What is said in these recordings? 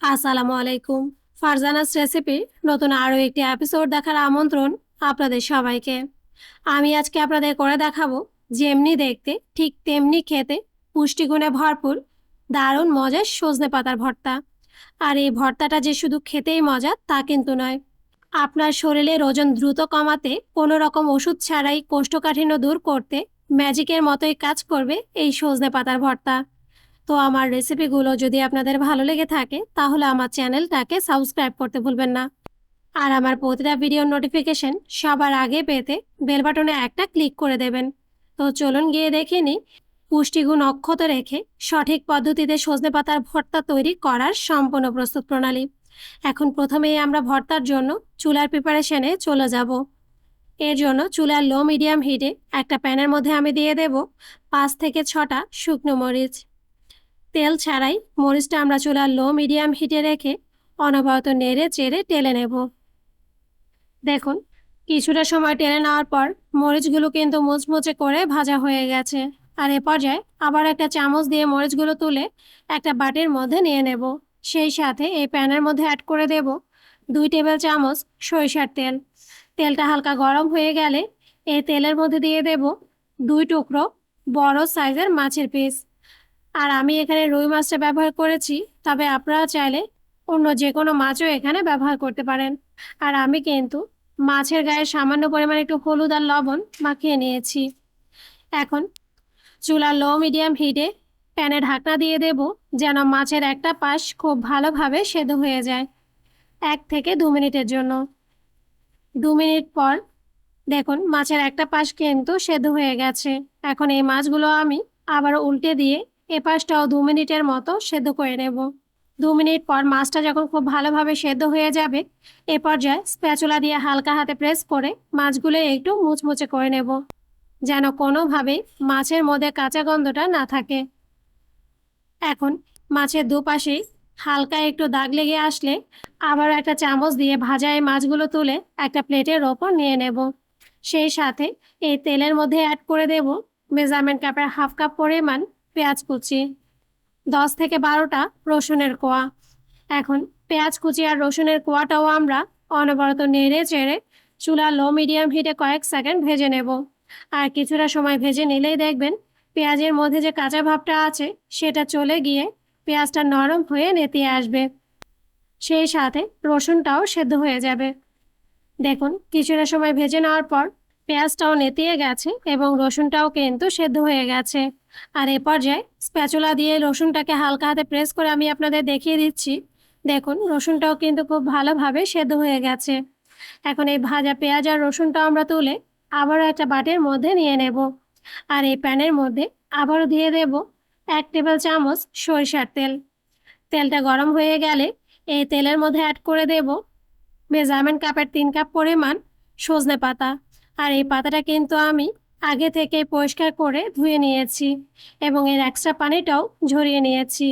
আসসালামু আলাইকুম। ফারজানাস রেসিপি নতুন আরও একটি এপিসোড দেখার আমন্ত্রণ আপনাদের সবাইকে। আমি আজকে আপনাদের করে দেখাবো যেমনি দেখতে, ঠিক তেমনি খেতে পুষ্টিগুণে ভরপুর, দারুণ মজার সজনে পাতার ভর্তা। আর এই ভর্তাটা যে শুধু খেতেই মজা তা কিন্তু নয়। আপনার শরীরের ওজন দ্রুত কমাতে, কোনো রকম ওষুধ ছাড়াই কোষ্ঠকাঠিন্য দূর করতে ম্যাজিকের মতোই কাজ করবে এই সজনে পাতার ভর্তা। তো আমার রেসিপিগুলো যদি আপনাদের ভালো লেগে থাকে, তাহলে আমার চ্যানেলটাকে সাবস্ক্রাইব করতে ভুলবেন না। আর আমার প্রতিটা ভিডিওর নোটিফিকেশন সবার আগে পেতে বেল বাটনে একটা ক্লিক করে দেবেন। তো চলুন গিয়ে দেখে নিই, পুষ্টিগুণ অক্ষত রেখে সঠিক পদ্ধতিতে সজনে পাতার ভর্তা তৈরি করার সম্পূর্ণ প্রস্তুত প্রণালী। এখন প্রথমেই আমরা ভর্তার জন্য চুলার প্রিপারেশনে চলে যাব। এর জন্য চুলার লো মিডিয়াম হিটে একটা প্যানের মধ্যে আমি দিয়ে দেব পাঁচ থেকে ছটা শুকনো মরিচ। তেল ছাড়াই মরিচটা আমরা চুলার লো মিডিয়াম হিটে রেখে অনবরত নেড়ে চেড়ে টেলে নেব। দেখুন, কিছুটা সময় টেলে নেওয়ার পর মরিচগুলো কিন্তু মুচমুচে করে ভাজা হয়ে গেছে। আর এ পর্যায়ে আবার একটা চামচ দিয়ে মরিচগুলো তুলে একটা বাটির মধ্যে নিয়ে নেব। সেই সাথে এই প্যানের মধ্যে অ্যাড করে দেব দুই টেবিল চামচ সরিষার তেল। তেলটা হালকা গরম হয়ে গেলে এই তেলের মধ্যে দিয়ে দেব দুই টুকরো বড় সাইজের মাছের পিস। আর আমি এখানে রুই মাছটা ব্যবহার করেছি, তবে আপনারা চাইলে অন্য যে কোনো মাছও এখানে ব্যবহার করতে পারেন। আর আমি কিন্তু মাছের গায়ে সামান্য পরিমাণে একটু হলুদ আর লবণ মাখিয়ে নিয়েছি। এখন চুলা লো মিডিয়াম হিটে প্যানে ঢাকনা দিয়ে দেব, যেন মাছের একটা পাশ খুব ভালোভাবে সেদ্ধ হয়ে যায় এক থেকে দু মিনিটের জন্য। দু মিনিট পর দেখুন মাছের একটা পাশ কিন্তু সেদ্ধ হয়ে গেছে। এখন এই মাছগুলো আমি আবার উল্টে দিয়ে এ পাশটাও দু মিনিটের মতো সেদ্ধ করে নেব। দু মিনিট পর মাছটা যখন খুব ভালোভাবে সেদ্ধ হয়ে যাবে, এ পর্যায়ে স্প্যাচুলা দিয়ে হালকা হাতে প্রেস করে মাছগুলো একটু মুচমুচে করে নেব, যেন কোনোভাবেই মাছের মধ্যে কাঁচা গন্ধটা না থাকে। এখন মাছের দুপাশেই হালকা একটু দাগ লেগে আসলে আবার একটা চামচ দিয়ে ভাজা এই মাছগুলো তুলে একটা প্লেটের ওপর নিয়ে নেব। সেই সাথে এই তেলের মধ্যে অ্যাড করে দেব। মেজারমেন্ট কাপের হাফ কাপ পরিমাণ পেঁয়াজ কুচি। দশ থেকে বারোটা রসুনের কোয়া। এখন পেঁয়াজ কুচি আর রসুনের কোয়াটাও আমরা অনবরত নেড়ে চেড়ে চুলা লো মিডিয়াম হিটে কয়েক সেকেন্ড ভেজে নেব। আর কিছুটা সময় ভেজে নিলেই দেখবেন পেঁয়াজের মধ্যে যে কাঁচা ভাবটা আছে সেটা চলে গিয়ে পেঁয়াজটা নরম হয়ে নেতিয়ে আসবে। সেই সাথে রসুনটাও সেদ্ধ হয়ে যাবে। দেখুন, কিছুটা সময় ভেজে নেওয়ার পর পেঁয়াজটাও নেতিয়ে গেছে এবং রসুনটাও কিন্তু সেদ্ধ হয়ে গেছে। আর এ পর্যায়ে স্প্যাচুলা দিয়ে রসুনটাকে হালকা হাতে প্রেস করে আমি আপনাদের দেখিয়ে দিচ্ছি। দেখুন, রসুনটাও কিন্তু খুব ভালোভাবে সেদ্ধ হয়ে গেছে। এখন এই ভাজা পেঁয়াজ আর রসুনটাও আমরা তুলে আবারও একটা বাটির মধ্যে নিয়ে নেব। আর এই প্যানের মধ্যে আবারও দিয়ে দেব এক টেবিল চামচ সরিষার তেল। তেলটা গরম হয়ে গেলে এই তেলের মধ্যে অ্যাড করে দেব মেজারমেন্ট কাপের তিন কাপ পরিমাণ সজনে পাতা। আর এই পাতাটা কিন্তু আমি আগে থেকে পরিষ্কার করে ধুয়ে নিয়েছি এবং এর এক্সট্রা পানিটাও ঝরিয়ে নিয়েছি।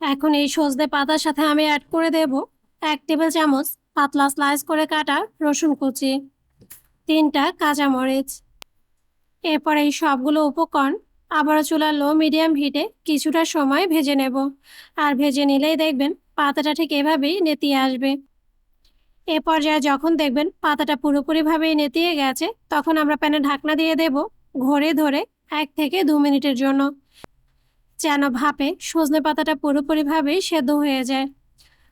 এখন এই সজনে পাতার সাথে আমি অ্যাড করে দেব এক টেবিল চামচ পাতলা স্লাইস করে কাটা রসুন কুচি, তিনটা কাঁচামরিচ এরপর এই সবগুলো উপকরণ আবারও চুলার লো মিডিয়াম হিটে কিছুটা সময় ভেজে নেব। আর ভেজে নিলেই দেখবেন পাতাটা ঠিক এভাবেই নেতিয়ে আসবে। এ পর্যায়ে যখন দেখবেন পাতাটা পুরোপুরিভাবেই নেতিয়ে গেছে, তখন আমরা প্যানে ঢাকনা দিয়ে দেব ঘরে ধরে এক থেকে দু মিনিটের জন্য। যেন ভাপে সজনে পাতাটা পুরোপুরিভাবেই সেদ্ধ হয়ে যায়।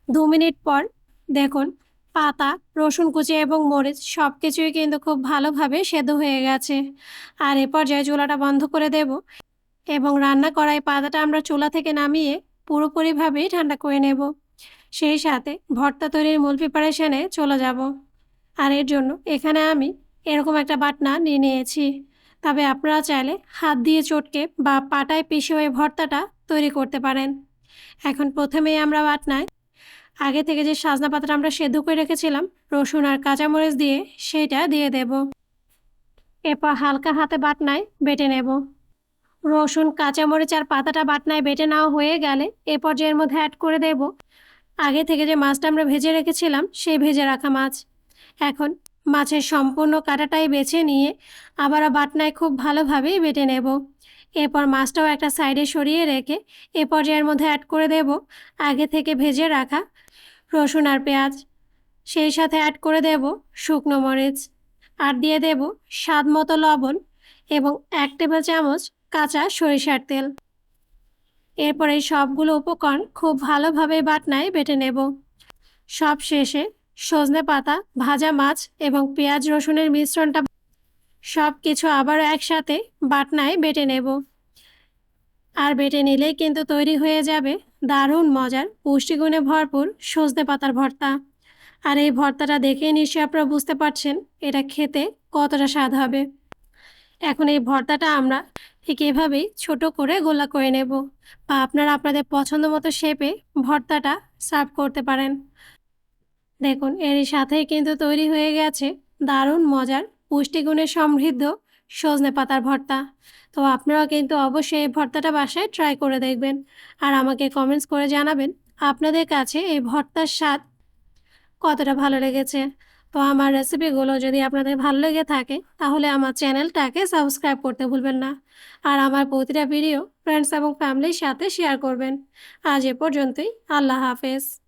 দু মিনিট পর দেখুন পাতা, রসুন কুচি এবং মরিচ সব কিছুই কিন্তু খুব ভালোভাবে সেদ্ধ হয়ে গেছে। আর এ পর্যায়ে চুলাটা বন্ধ করে দেব এবং রান্না করা এই পাতাটা আমরা চুলা থেকে নামিয়ে পুরোপুরিভাবেই ঠান্ডা করে নেব। সেই সাথে ভর্তা তৈরির মূল প্রিপারেশনে চলে যাব। আর এর জন্য এখানে আমি এরকম একটা বাটনা নিয়ে নিয়েছি। তবে আপনারা চাইলে হাত দিয়ে চটকে বা পাটায় পিষে ওই ভর্তাটা তৈরি করতে পারেন। এখন প্রথমেই আমরা বাটনায় আগে থেকে যে সাজনা পাতাটা আমরা সেদ্ধ করে রেখেছিলাম, রসুন আর কাঁচামরিচ দিয়ে সেটা দিয়ে দেব। এরপর হালকা হাতে বাটনায় বেটে নেব। রসুন, কাঁচামরিচ আর পাতাটা বাটনায় বেটে নেওয়া হয়ে গেলে এ পর্যায়ের মধ্যে অ্যাড করে দেব আগে থেকে যে মাছটা আমরা ভেজে রেখেছিলাম, সেই ভেজে রাখা মাছ। এখন মাছের সম্পূর্ণ কাটাটাই বেছে নিয়ে আবারও বাটনায় খুব ভালোভাবেই বেটে নেব। এরপর মাছটাও একটা সাইডে সরিয়ে রেখে এ পর্যায়ের মধ্যে অ্যাড করে দেব আগে থেকে ভেজে রাখা রসুন আর পেঁয়াজ। সেই সাথে অ্যাড করে দেব শুকনো মরিচ আর দিয়ে দেব স্বাদ মতো লবণ এবং এক টেবিল চামচ কাঁচা সরিষার তেল। এরপর এই সবগুলো উপকরণ খুব ভালোভাবে বাটনায় বেটে নেব। সব শেষে সজনে পাতা, ভাজা মাছ এবং পেঁয়াজ রসুনের মিশ্রণটা সব কিছু আবারও একসাথে বাটনায় বেটে নেব। আর বেটে নিলেই কিন্তু তৈরি হয়ে যাবে দারুণ মজার, পুষ্টিগুণে ভরপুর সজনে পাতার ভর্তা। আর এই ভর্তাটা দেখে নিশ্চয়ই আপনারা বুঝতে পারছেন এটা খেতে কতটা স্বাদ হবে। এখন এই ভর্তাটা আমরা ঠিক এভাবেই ছোট করে গোলা করে নেব বা আপনারা আপনাদের পছন্দ মতো শেপে ভর্তাটা সার্ভ করতে পারেন। দেখুন এরই সাথেই কিন্তু তৈরি হয়ে গেছে দারুণ মজার পুষ্টিগুণে সমৃদ্ধ সজনে পাতার ভর্তা। তো আপনারাও কিন্তু অবশ্যই এই ভর্তাটা বাসায় ট্রাই করে দেখবেন আর আমাকে কমেন্টস করে জানাবেন আপনাদের কাছে এই ভর্তার স্বাদ কতটা ভালো লেগেছে। তো আমার রেসিপিগুলো যদি আপনাদের ভালো লেগে থাকে, তাহলে আমার চ্যানেলটাকে সাবস্ক্রাইব করতে ভুলবেন না। আর আমার প্রতিটা ভিডিও ফ্রেন্ডস এবং ফ্যামিলির সাথে শেয়ার করবেন। আজ এ পর্যন্তই, আল্লাহ হাফেজ।